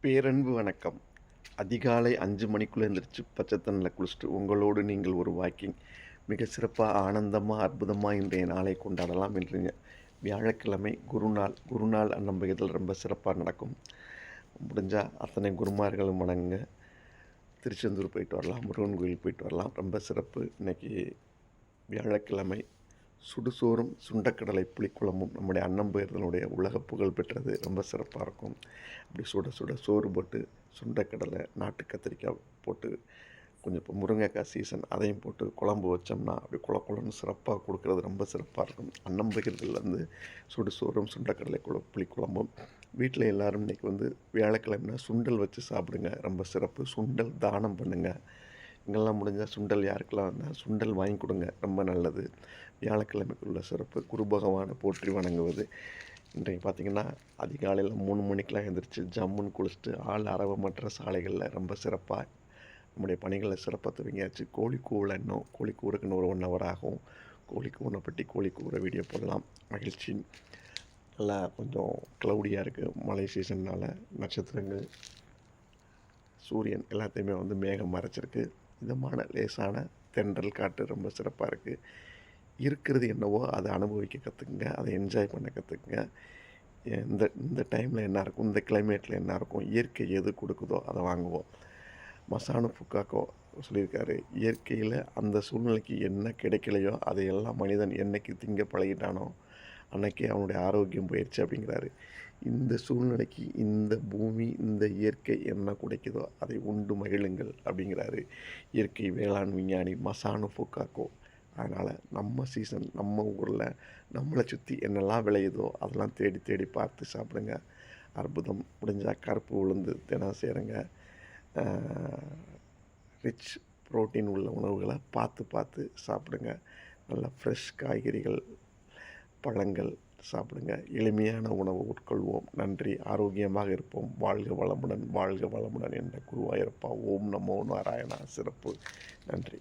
பேரன்பு வணக்கம். அதிகாலை அஞ்சு மணிக்குள்ளே எழுந்திரிச்சு பச்சை தண்ணில் குளிச்சுட்டு உங்களோடு நீங்கள் ஒரு வாக்கிங். மிக சிறப்பாக ஆனந்தமாக அற்புதமாக இன்றைய நாளை கொண்டாடலாம் இன்றைய வியாழக்கிழமை குருநாள். குருநாள் நம்புகிறதுல ரொம்ப சிறப்பாக நடக்கும். முடிஞ்சால் அத்தனை குருமார்களும் வணங்குங்க. திருச்செந்தூர் போயிட்டு வரலாம். முருகன் கோயில் போயிட்டு வரலாம். ரொம்ப சிறப்பு. இன்றைக்கி வியாழக்கிழமை சுடுசோறும் சுண்டக்கடலை புளிக்குழம்பும் நம்முடைய அன்னம்பெயர்தனுடைய உலக புகழ் பெற்றது. ரொம்ப சிறப்பாக இருக்கும். அப்படி சுட சுட சோறு போட்டு சுண்டக்கடலை நாட்டு கத்திரிக்காய் போட்டு கொஞ்சம் இப்போ முருங்கைக்காய் சீசன் அதையும் போட்டு குழம்பு வச்சோம்னா அப்படி குள குளம்னு சிறப்பாக கொடுக்கறது ரொம்ப சிறப்பாக இருக்கும். அன்னம்பகிர்தலேருந்து சுடு சோறும் சுண்டக்கடலை குழ புளிக்குழம்பும். வீட்டில் எல்லோரும் இன்றைக்கி வந்து வியாழக்கிழமைனா சுண்டல் வச்சு சாப்பிடுங்க. ரொம்ப சிறப்பு. சுண்டல் தானம் பண்ணுங்கள் இங்கெல்லாம் முடிஞ்சால் சுண்டல் யாருக்கெல்லாம் வந்தால் சுண்டல் வாங்கி கொடுங்க ரொம்ப நல்லது. வியாழக்கிழமைக்குள்ள சிறப்பு. குரு பகவானை போற்றி வணங்குவது. இன்றைக்கு பார்த்திங்கன்னா அதிகாலையில் மூணு மணிக்கெலாம் எழுந்திரிச்சு ஜம்முன்னு குளிச்சுட்டு ஆள் அரவமற்ற சாலைகளில் ரொம்ப சிறப்பாக நம்முடைய பணிகளை சிறப்பாக துவங்கியாச்சு. கோழிக்கூவில் இன்னும் கோழி கூறுக்குன்னு ஒரு ஒன் ஹவர் ஆகும். கோழி பற்றி கோழி கூற வீடியோ போடலாம். மகிழ்ச்சி. நல்லா கொஞ்சம் க்ளவுடியாக இருக்குது மழை சீசன்னால் நட்சத்திரங்கள் சூரியன் எல்லாத்தையுமே வந்து மேகம் மறைச்சிருக்கு. இதமான லேசான தென்றல் காட்டு ரொம்ப சிறப்பாக இருக்குது இருக்கிறது என்னவோ அதை அனுபவிக்க கற்றுக்குங்க அதை என்ஜாய் பண்ண கற்றுக்குங்க இந்த இந்த டைமில் என்ன இருக்கும் இந்த கிளைமேட்டில் என்ன இருக்கும் இயற்கை எது கொடுக்குதோ அதை வாங்குவோம். மசானு ஃபுக்காக்கோ சொல்லியிருக்காரு இயற்கையில் அந்த சூழ்நிலைக்கு என்ன கிடைக்கலையோ அதையெல்லாம் மனிதன் என்னைக்கு திங்க பழகிட்டானோ அன்னைக்கே அவனுடைய ஆரோக்கியம் போயிடுச்சு அப்படிங்கிறாரு. இந்த சூழ்நிலைக்கு இந்த பூமி இந்த இயற்கை என்ன கிடைக்குதோ அதை உண்டு மகிழுங்கள் அப்படிங்கிறாரு இயற்கை வேளாண் விஞ்ஞானி மசானு ஃபுக்காக்கோ அதனால் நம்ம சீசன் நம்ம ஊரில் நம்மளை சுற்றி என்னெல்லாம் விளையுதோ அதெல்லாம் தேடி தேடி பார்த்து சாப்பிடுங்க. அற்புதம் முடிஞ்சால் கருப்பு உளுந்து தினம் சேருங்க. ரிச் ப்ரோட்டீன் உள்ள உணவுகளை பார்த்து பார்த்து சாப்பிடுங்க. நல்லா ஃப்ரெஷ் காய்கறிகள் பழங்கள் சாப்பிடுங்க. எளிமையான உணவு உட்கொள்வோம். நன்றி. ஆரோக்கியமாக இருப்போம். வாழ்க வளமுடன் வாழ்க வளமுடன் என்ற குருவாயிருப்பா. ஓம் நமோ நாராயணா. சிறப்பு. நன்றி.